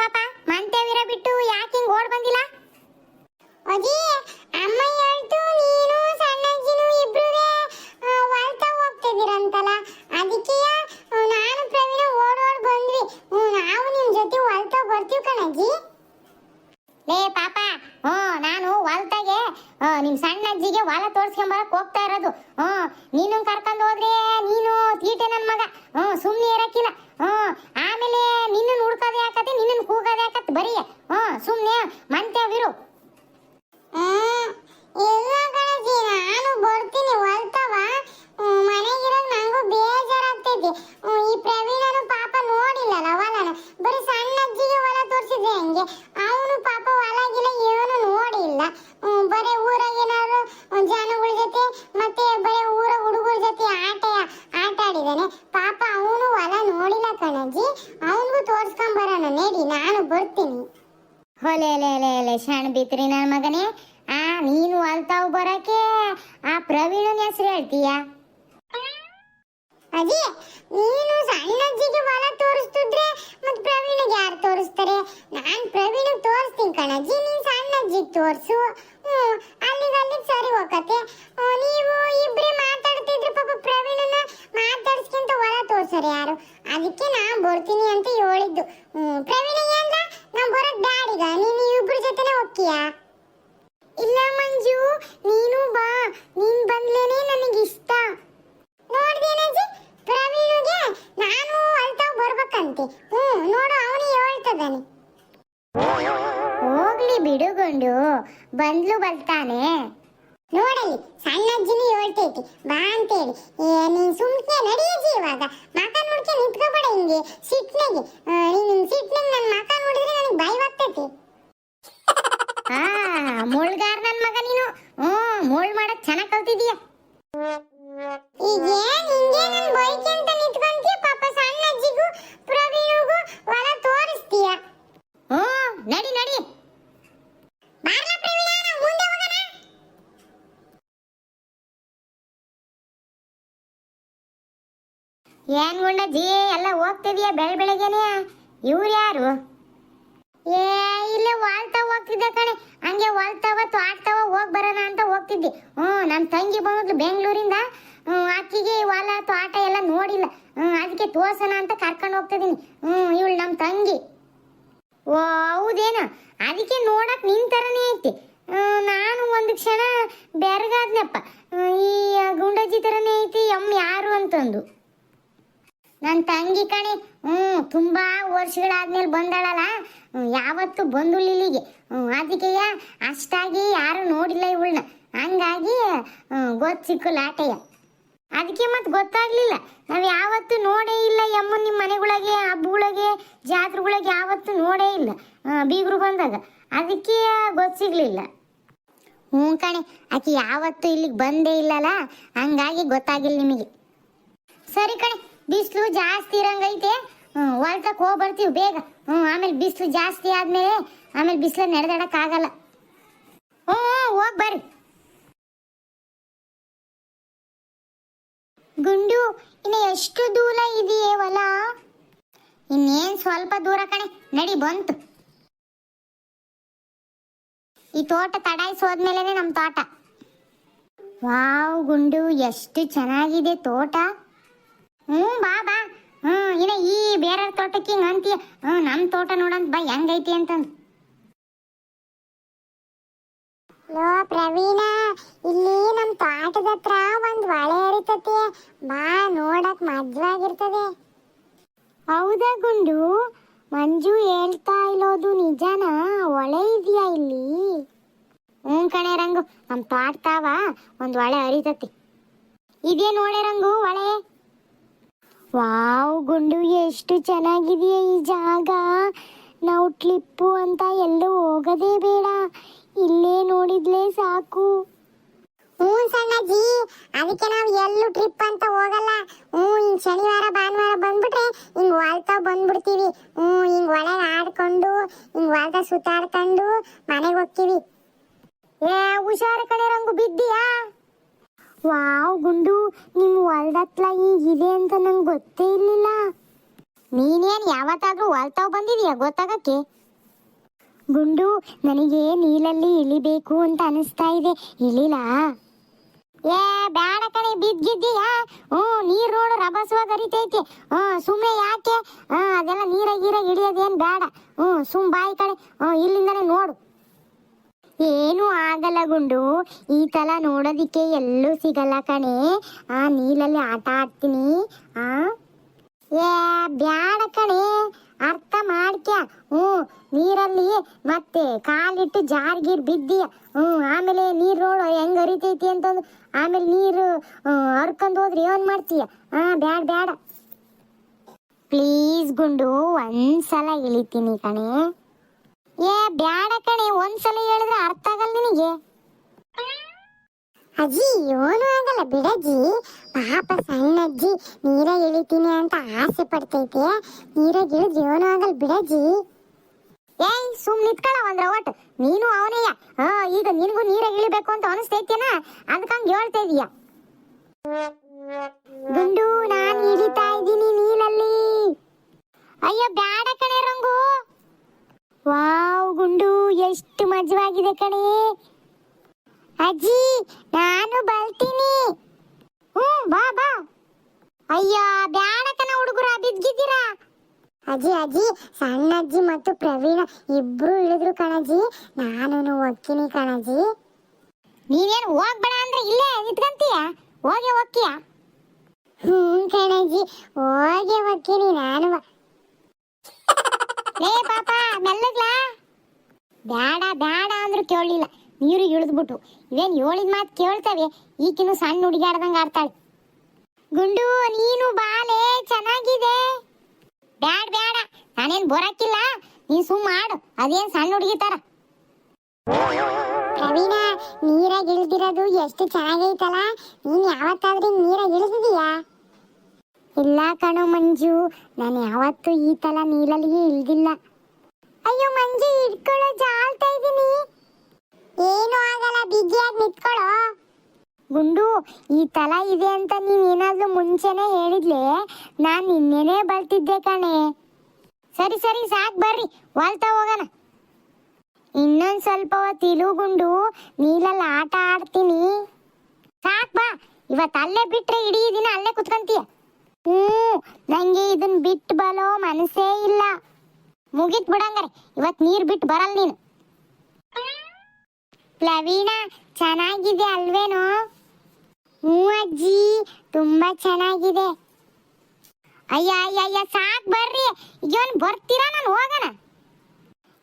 ಪಾಪ. ಮಂತೇವಿರ ಬಿಟ್ಟು ಯಾಕೆ ಹಿಂಗ್ ಓಡ್ ಬಂದಿಲ್ಲ? ಅಜ್ಜಿ ಅಮ್ಮ ಹೇಳ್ತು, ನೀನು ಸಣ್ಣಜ್ಜಿನು ಇಬ್ರುವೆ ಹೊಲ್ತಾ ಹೋಗ್ತಿದ್ದೀರಂತಲ್ಲ. ಅದಕ್ಕೆ ನಾನು ಪ್ರವೀಣ ಓಡ್ ಓಡ್ ಬಂದ್ವಿ. ನಾವು ನಿಮ್ ಜೊತೆ ಹೊಲ್ತಾ ಬರ್ತೀವಿ ಕಣಜ್ಜಿ. ಲೇ ಪಾಪ, ಹ್ಞೂ, ನಾನು ಹೊಲ್ತಾಗೆ ನಿಮ್ಮ ನಿಮ್ ಸಣ್ಣ ಅಜ್ಜಿಗೆ ಹೊಲ ತೋರ್ಸ್ಕೊಂಬರಕ್ ಹೋಗ್ತಾ ಇರೋದು. ಹ್ಞೂ, ನೀನು ಕರ್ಕೊಂಡು ಹೋದ್ರೆ ನೀನು ತೀಟೆ ನನ್ನ ಮಗ. ಹ್ಞೂ ಸುಮ್ಮನೆ ಇರಕ್ಕಿಲ್ಲ. ಹ್ಞೂ ಆಮೇಲೆ ನಿನ್ನ ಹುಡ್ಕೋದು ಯಾಕತ್ತೆ ನಿನ್ನ ಕೂಗೋದು ಯಾಕತ್ತೆ ಬರೀ ಹ್ಞೂ ಸುಮ್ಮನೆ ಮಂತ್ಯವಿರು ಶಣ್ ಬಿತ್ರಿ ನನ್ನ ಮಗನೇ. ಆ, ನೀನು ಅಲ್ತಾವ್ ಬರಕ್ಕೆ ಆ ಪ್ರವೀಣನ ಹೆಸರು ಹೇಳ್ತೀಯ? ಅಜ್ಜಿ ನೀನು ಸಣ್ಣ ಅಜ್ಜಿಗೆ ಹೊಲ ತೋರಿಸ್ತಿದ್ರೆ ಮತ್ ಪ್ರವೀಣಿಗೆ ಯಾರು ತೋರಿಸ್ತಾರೆ? ನಾನ್ ಪ್ರವೀಣಿಗೆ ತೋರಿಸ್ತೀನಿ ಕಣಜ್ಜಿ ನೀನ್ ಸಣ್ಣ ಅಜ್ಜಿಗೆ ತೋರಿಸು. ಹ್ಮ್, ಅಲ್ಲಿಗೆ ಅಲ್ಲಿಗೆ ಸರಿ ಹೋಗತ್ತೆ. ನೀವು ಇಬ್ರೇ ಮಾತಾಡ್ತಿದ್ರೆ ಪಾಪ ಪ್ರವೀಣನ ಮಾತಾಡ್ಸ್ಕಿಂತ ಹೊಲ ತೋರ್ಸರು ಯಾರು? ಅದಕ್ಕೆ ನಾ ಬರ್ತೀನಿ ಅಂತ ಹೇಳಿದ್ದು. ಹ್ಮ್, ಪ್ರವೀಣ ಏನ್ಲ ನಾ ಬರೋದ್ ಬ್ಯಾಡಿಗ ನೀನು ಇಬ್ರ ಜೊತೆನೆ ಹೋಗ್ತೀಯಾ? ಇಲ್ಲ ಮಂಜು, ನೀನು ಬಾ. ನೀನ್ ಬಂದ್ಲೇನೆ ನನಗೆ ಇಷ್ಟ. ನೋಡ್ದೇನಜ್ಜಿ ಪ್ರವೀಣ್ಗೆ ನಾನು ಅಳ್ತಾ ಬರ್ಬೇಕಂತೆ. ಹ್ಮ್, ನೋಡು, ಅವನು ಹೇಳ್ತದಾನೆ. ಹೋಗ್ಲಿ ಬಿಡುಗೊಂಡು ಬಂದ್ಲು ಬರ್ತಾನೆ ನೋಡಲಿ ಸಣ್ಣ ಅಜ್ಜಿನಿ ಹೇಳ್ತೈತಿ ಬಾ ಅಂತೇಳಿ. ಏ ನೀನ್ ಸುಮ್ಕೆ ನಡೆಯಜ್ಜಿ ಇವಾಗ. ಮಕ ನೋಡ್ಕೆ ನಿಂತ್ಕೋಬೇಡ ಹಿಂಗೆ. ಸಿಟ್ನಾಗೆ. ನೀನ್ ಸಿಟ್ನಾಗ ನನ್ನ ಮಕ ನೋಡಿದ್ರೆ ನನಗೆ ಭಯವಾಗ್ತೈತಿ ಆ ಮುಳ್ಗಾರ್ ನನ್ ಮಗ ನೀನು. ಹ್ಮ್ ಮುಳ್ ಮಾಡಕ್ ಚೆನ್ನಾಗ್ ಕಲ್ತಿದೀಯ. ಈಗ ಏನ್ ಹಿಂಗೆ ನನ್ ಬೈಕ್ ಅಂತ ನಿಂತ್ಕೊಂತೀಯ ಪಾಪ ಸಣ್ಣ ಅಜ್ಜಿಗೂ ಪ್ರವೀಣಗೂ ಹೊಲ ತೋರಿಸ್ತೀಯ ಹ್ಮ್ ನಡಿ ನಡಿ ಬಾರ್ಲ ಪ್ರವೀಣ ನಾವ್ ಮುಂದೆ ಹೋಗೋಣ ಏನ್ ಗುಂಡಜ್ಜಿ ಎಲ್ಲ ಹೋಗ್ತಿದೀಯ ಬೆಳ ಬೆಳಗ್ಗೆನೆ? ಇವ್ರು ಯಾರು? ಏ, ಇಲ್ಲ ಹೊಲ್ತಾ ಹೋಗ್ತಿದ್ದೆ ಕಣೆ. ಹಂಗೆ ವಾಲ್ತಾವ ತ್ವಾಡ್ತಾವ ಹೋಗ್ ಬರೋಣ ಅಂತ ಹೋಗ್ತಿದ್ದೆ. ಹ್ಞೂ ನನ್ನ ತಂಗಿ ಬಂದ್ಲು ಬೆಂಗಳೂರಿಂದ. ಅಕ್ಕಿಗೆ ಹೊಲ ಆಟ ಎಲ್ಲ ನೋಡಿಲ್ಲ. ಹ್ಞೂ ಅದಕ್ಕೆ ತೋರ್ಸೋಣ ಅಂತ ಕರ್ಕೊಂಡು ಹೋಗ್ತಿದ್ದೀನಿ. ಹ್ಞೂ, ಇವಳು ನಮ್ಮ ತಂಗಿ. ಓ, ಹೌದೇನ? ಅದಕ್ಕೆ ನೋಡಕ್ ನಿನ್ ಥರನೇ ಐತಿ. ನಾನು ಒಂದು ಕ್ಷಣ ಬೆರಗಾದ್ನಪ್ಪ. ಈ ಗುಂಡಜ್ಜಿ ಥರನೇ ಐತಿ ಅಮ್ಮ ಯಾರು ಅಂತಂದು. ನನ್ನ ತಂಗಿ ಕಣೆ ಹ್ಞೂ ತುಂಬಾ ವರ್ಷಗಳಾದ್ಮೇಲೆ ಬಂದಾಳಲ್ಲ. ಯಾವತ್ತು ಬಂದು ಇಲ್ಲಿಗೆ. ಅದಕ್ಕೆಯ ಅದಕ್ಕೆ ಅಷ್ಟಾಗಿ ಯಾರು ನೋಡಿಲ್ಲ ಇವಳನ್ನ. ಹಂಗಾಗಿ ಗೊತ್ತು ಸಿಕ್ಕಲ್ಲ ಆಟಯ್ಯ. ಅದಕ್ಕೆ ಮತ್ತೆ ಗೊತ್ತಾಗ್ಲಿಲ್ಲ. ನಾವು ಯಾವತ್ತು ನೋಡೇ ಇಲ್ಲ ಯಮ್ಮ ನಿಮ್ಮ ಮನೆಗಳಿಗೆ, ಹಬ್ಬಗಳಿಗೆ, ಜಾತ್ರೆಗಳಿಗೆ ಯಾವತ್ತು ನೋಡೇ ಇಲ್ಲ. ಬೀಗರು ಬಂದಾಗ. ಅದಕ್ಕೆ ಗೊತ್ತು ಸಿಗ್ಲಿಲ್ಲ. ಹ್ಞೂ ಕಣೆ, ಆಕೆ ಯಾವತ್ತು ಇಲ್ಲಿಗೆ ಬಂದೇ ಇಲ್ಲಲ್ಲ. ಹಂಗಾಗಿ ಗೊತ್ತಾಗಿಲ್ಲ ನಿಮಗೆ. ಸರಿ ಕಣೆ ಬಿಸಿಲು ಜಾಸ್ತಿ ಇರಂಗೈತೆ. ಹೊಲ್ತಕ್ಕೆ ಹೋಗಿ ಬರ್ತೀವಿ ಬೇಗ. ಹ್ಞೂ ಆಮೇಲೆ ಬಿಸಿಲು ಜಾಸ್ತಿ ಆದಮೇಲೆ ಆಮೇಲೆ ಬಿಸಿಲು ನಡೆದಾಡಕ್ ಆಗಲ್ಲ. ಹ್ಞೂ ಹೋಗಿ ಬರ್ರಿ. ಗುಂಡು, ಇನ್ನು ಎಷ್ಟು ದೂರ ಇದೆಯೇ ಹೊಲ? ಇನ್ನೇನ್ ಸ್ವಲ್ಪ ದೂರ ಕಣೆ, ನಡಿ ಬಂತು. ಈ ತೋಟ ತಡಾಯಿಸೋದ್ಮೇಲೆ ನಮ್ಮ ತೋಟ. ವಾವ್ ಗುಂಡು, ಎಷ್ಟು ಚೆನ್ನಾಗಿದೆ ತೋಟ. ಹ್ಞೂ ಬಾ ಬಾ. ಹ್ಞೂ ಇನ್ನ ಈ ಬೇರೆ ತೋಟಕ್ಕೆ ಹಿಂಗೆ ಅಂತೀಯ? ಹ್ಞೂ ನಮ್ಮ ತೋಟ ನೋಡಂತ ಬಾ ಹೆಂಗೈತಿ ಅಂತಂದು. ಲೋ ಪ್ರವೀಣ ಇಲ್ಲಿ ನಮ್ಮ ತೋಟದ ಹತ್ರ ಒಂದು ಹೊಳೆ ಹರಿತತೆ. ಬಾ ನೋಡಕ್ ಮಜ್ವಾಗಿರ್ತದೆ. ಹೌದಾ ಗುಂಡು? ಮಂಜು ಹೇಳ್ತಾ ಇಲ್ಲೋದು ನಿಜಾನ? ಹೊಳೆ ಇದೆಯಾ ಇಲ್ಲಿ? ಹ್ಞೂ ಕಣೆ ರಂಗು ನಮ್ಮ ತೋಟ ತಾವ ಒಂದು ಹೊಳೆ ಹರಿತತಿ. ಇದೇ ನೋಡೆ ರಂಗು ಹೊಳೆ. ವಾವ್ ಗುಂಡು ಎಷ್ಟು ಚೆನ್ನಾಗಿದೆಯಾ ಈ ಜಾಗ. ನಾವು ಟ್ಲಿಪ್ಪು ಅಂತ ಎಲ್ಲೂ ಹೋಗೋದೇ ಬೇಡ. ಇಲ್ಲೇ ನೋಡಿದ್ಲೇ ಸಾಕು. ಹ್ಞೂ ಸಣ್ಣಜ್ಜಿ ಅದಕ್ಕೆ ನಾವು ಎಲ್ಲೂ ಟ್ರಿಪ್ ಅಂತ ಹೋಗಲ್ಲ. ಹ್ಞೂ ಹಿಂಗೆ ಶನಿವಾರ ಭಾನುವಾರ ಬಂದ್ಬಿಟ್ರೆ ಹಿಂಗೆ ವಾಲ್ತಾ ಬಂದ್ಬಿಡ್ತೀವಿ. ಹ್ಞೂ ಹಿಂಗೆ ಒಳಗೆ ಆಡ್ಕೊಂಡು ಹಿಂಗೆ ವಾಲ್ತಾ ಸುತ್ತಾಡ್ಕೊಂಡು ಮನೆಗೆ ಹೋಗ್ತೀವಿ. ಏ ಹುಷಾರ ಕಡೆ ರಂಗು ಬಿದ್ದೀಯಾ? ವಾವ್ ಗುಂಡು ನಿಮ್ಮ ಹೊಲ್ದತ್ಲ ಈಗಿದೆ ಅಂತ ನಂಗೆ ಗೊತ್ತೇ ಇರಲಿಲ್ಲ. ನೀನೇನು ಯಾವತ್ತಾದ್ರೂ ವಾಲ್ತಾವ್ ಬಂದಿದೀಯ ಗೊತ್ತಾಗಕ್ಕೆ? ಗುಂಡು, ನನಗೆ ನೀಲಲ್ಲಿ ಇಳಿಬೇಕು ಅಂತ ಅನಿಸ್ತಾ ಇದೆ. ಇಳಿಲ? ಏ, ಬ್ಯಾಡ ಕಣೆ, ಬಿದ್ದಿದ್ದೀಯಾ? ಹ್ಞೂ, ನೀರು ನೋಡು ರಭಸವಾಗಿ ಹರಿತೈತಿ ಹ್ಞೂ ಸುಮ್ಮನೆ ಯಾಕೆ? ಹ್ಞೂ, ಅದೆಲ್ಲ ನೀರಾಗಿ ಗೀರಾಗಿ ಹಿಡಿಯೋದೇನು ಬೇಡ ಹ್ಞೂ, ಸುಮ್ ಬಾಯಿ ಕಡೆ ಹ್ಞೂ ಇಲ್ಲಿಂದನೇ ನೋಡು. ಏನು ಆಗಲ್ಲ ಗುಂಡು. ಈ ತಲ ನೋಡೋದಿಕ್ಕೆ ಎಲ್ಲೂ ಸಿಗಲ್ಲ ಕಣೆ. ಆ ನೀರಲ್ಲಿ ಆಟ ಆಡ್ತೀನಿ. ಆ? ಏ, ಬ್ಯಾಡ ಕಣೆ. ಅರ್ಥ ಮಾಡ್ಕ್ಯ? ಹ್ಞೂ, ನೀರಲ್ಲಿ ಮತ್ತೆ ಕಾಲಿಟ್ಟು ಜಾರ್ಗೀರ್ ಬಿದ್ದೀಯ. ಹ್ಞೂ, ಆಮೇಲೆ ನೀರು ನೋಡು ಹೆಂಗ್ ಹರಿತೈತಿ ಅಂತಂದು. ಆಮೇಲೆ ನೀರು ಹರ್ಕೊಂಡು ಹೋದ್ರೆ ಏನ್ ಮಾಡ್ತೀಯ? ಹಾ ಬ್ಯಾಡ ಬ್ಯಾಡ. ಪ್ಲೀಸ್ ಗುಂಡು, ಒಂದ್ಸಲ ಇಳಿತೀನಿ ಕಣೆ. ಏ, ಬ್ಯಾಡ ಕಣೆ, ಒಂದ್ಸಲ ಅಜ್ಜಿ, ಏನು ಆಗಲ್ಲ. ಬಿಡಜ್ಜಿ, ಪಾಪ ಸಣ್ಣ ಅಜ್ಜಿ ನೀರಾಗ ಇಳಿತೀನಿ ಅಂತ ಆಸೆ ಪಡ್ತೈತೆ. ನೀರ ಇಳಿದ್ರೆ ಏನು ಆಗಲ್ಲ ಬಿಡಜ್ಜಿ. ಏಯ್, ಸುಮ್ ನಿತ್ಕೊಳ್ಳ ಒಂದ್ರ ಒಟ್. ನೀನು ಅವನೇಯ. ಹಾ ಈಗ ನಿನಗೂ ನೀರಾಗ ಇಳಿಬೇಕು ಅಂತ ಅನಿಸ್ತೈತೇನ? ಅದಕ್ಕಂಗ್ ಹೇಳ್ತಾ ಇದೀಯ. ಗುಂಡು, ನಾನ್ ಇಳಿತಾ ಇದ್ದೀನಿ ನೀರಲ್ಲಿ. ಅಯ್ಯೋ, ಬ್ಯಾಡ ಕಣೆ ರಂಗು. ವಾವ್, ಗುಂಡು, ಎಷ್ಟು ಮಜವಾಗಿದೆ ಕಣೆ. ಅಜ್ಜಿ ನಾನು ಬರ್ತೀನಿ ಹ್ಞೂ ಬಾ ಬಾ ಅಯ್ಯ ಬ್ಯಾಡತನ ಹುಡುಗರ ಬಿದ್ದಿದ್ದೀರಾ ಅಜ್ಜಿ ಅಜ್ಜಿ ಸಣ್ಣ ಅಜ್ಜಿ ಮತ್ತು ಪ್ರವೀಣ ಇಬ್ರು ಇಳಿದ್ರು ಕಣಜ್ಜಿ. ನಾನು ಹೋಗ್ತೀನಿ ಕಣಜ್ಜಿ. ನೀನೇನು ಹೋಗ್ಬೇಡ ಅಂದ್ರೆ ಇಲ್ಲೇ ನಿಂತ್ಕಂತೀಯ? ಹೋಗಿ ಹೋಗ್ತೀಯ ಹ್ಞೂ ಕಣಜ್ಜಿ ಹೋಗಿ ಹೋಗ್ತೀನಿ ನಾನು. ಲೇ ಪಾಪ ಮೆಲ್ಲಗ್ಲಾ? ಬ್ಯಾಡ ಬ್ಯಾಡ ಅಂದ್ರು ಕೇಳಲಿಲ್ಲ. ನೀರು ಇಳಿದ್ಬಿಟ್ಟು. ಇವೇನು ಹೇಳಿದ ಮಾತು ಕೇಳ್ತವೆ? ಈಕಿನ್ನು ಸಣ್ಣ ಹುಡುಗಾಡ್ದಂಗ ಆಡ್ತಾಳೆ. ಗುಂಡು ನೀನು ಬಾಲೆ ಚೆನ್ನಾಗಿದೆ. ಬ್ಯಾಡ ಬ್ಯಾಡ ನಾನೇನ್ ಬರಕ್ಕಿಲ್ಲ. ನೀ ಸುಮ್ ಮಾಡು ಅದೇನ್ ಸಣ್ಣ ಹುಡುಗಿ ತರ. ಪ್ರವೀಣ ನೀರಾಗ ಇಳಿದಿರೋದು ಎಷ್ಟು ಚೆನ್ನಾಗೈತಲ್ಲ? ನೀನ್ ಯಾವತ್ತಾದ್ರೂ ನೀರಾಗ ಇಳಿದಿದೀಯಾ ಇಲ್ಲ ಕಣೋ ಮಂಜು ನಾನು ಯಾವತ್ತೂ ಈ ತಲ ನೀರಲ್ಲಿ ಇಳ್ದಿಲ್ಲ. ಅಯ್ಯೋ ಮಂಜು ಇಟ್ಕೊಳ್ಳೋ ಜಾಲ್ತಾ ಇದ್ದೀನಿ ಏನು ಆಗಲ್ಲ ಬಿಗಿಯಾಗಿ ನಿಂತ್ಕೊಳ್ಳೋ. ಗುಂಡು, ಈ ತಲ ಇದೆ ಅಂತ ನೀನ್ ಏನಾದ್ರೂ ಮುಂಚೆನೆ ಹೇಳಿದ್ಲೆ? ನಾನ್ ನಿನ್ನೆನೆ ಬರ್ತಿದ್ದೆ ಕಣೆ. ಸರಿ ಸರಿ, ಸಾಕ್ ಬರ್ರಿ. ವಾಲ್ತಾ ಹೋಗೋಣ. ಇನ್ನೊಂದು ಸ್ವಲ್ಪ ಹೊತ್ತು ಇಳುಗುಂಡು ನೀಲಲ್ಲಿ ಆಟ ಆಡ್ತೀನಿ. ಸಾಕ್ ಬಾ. ಇವತ್ತು ಅಲ್ಲೇ ಬಿಟ್ರೆ ಇಡೀ ದಿನ ಅಲ್ಲೇ ಕುತ್ಕಂತೀಯ. ಹ್ಞೂ, ನಂಗೆ ಇದನ್ ಬಿಟ್ಟು ಬಲೋ ಮನಸ್ಸೇ ಇಲ್ಲ. ಮುಗಿತ್ ಬಿಡಂಗಾರೆ. ಇವತ್ತು ನೀರು ಬಿಟ್ಟು ಬರಲ್ಲ ನೀನು. ಪ್ಲವೀಣ ಚೆನ್ನಾಗಿದೆ ಅಲ್ವೇನೋ? ಹ್ಞೂ ಅಜ್ಜಿ ತುಂಬಾ ಚೆನ್ನಾಗಿದೆ. ಅಯ್ಯ ಅಯ್ಯ ಅಯ್ಯ, ಸಾಕ್ ಬರ್ರಿ. ಇವನ್ ಬರ್ತೀರಾ ನಾನು ಹೋಗೋಣ?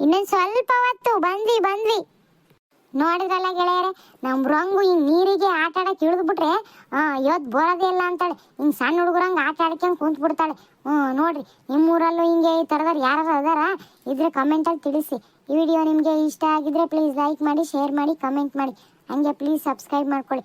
ಇನ್ನೊಂದು ಸ್ವಲ್ಪ ಹೊತ್ತು ಬಂದ್ವಿ ಬಂದ್ವಿ. ನೋಡಿದ್ರಲ್ಲ ಗೆಳೆಯರೆ ನಮ್ಮ ರಂಗು ಹಿಂಗ್ ನೀರಿಗೆ ಆಟ ಆಡಕ್ ಇಳಿದು ಬಿಟ್ರೆ ಇವತ್ತು ಬರೋದೇ ಇಲ್ಲ ಅಂತಾಳೆ. ಹಿಂಗ್ ಸಣ್ಣ ಹುಡುಗರಂಗ ಆಟ ಆಡ್ಕೊಂಡ್ ಕುಂತ್ ಬಿಡ್ತಾಳೆ ನೋಡ್ರಿ, ನಿಮ್ಮೂರಲ್ಲೂ ಹಿಂಗೆ ಈ ಥರದವ್ರು ಯಾರು ಅದಾರ? ಇದ್ರೆ ಕಮೆಂಟಲ್ಲಿ ತಿಳಿಸಿ. ಈ ವಿಡಿಯೋ ನಿಮಗೆ ಇಷ್ಟ ಆಗಿದ್ರೆ ಪ್ಲೀಸ್ ಲೈಕ್ ಮಾಡಿ ಶೇರ್ ಮಾಡಿ ಕಮೆಂಟ್ ಮಾಡಿ. ಹಂಗೆ ಪ್ಲೀಸ್ ಸಬ್ಸ್ಕ್ರೈಬ್ ಮಾಡ್ಕೊಳ್ಳಿ.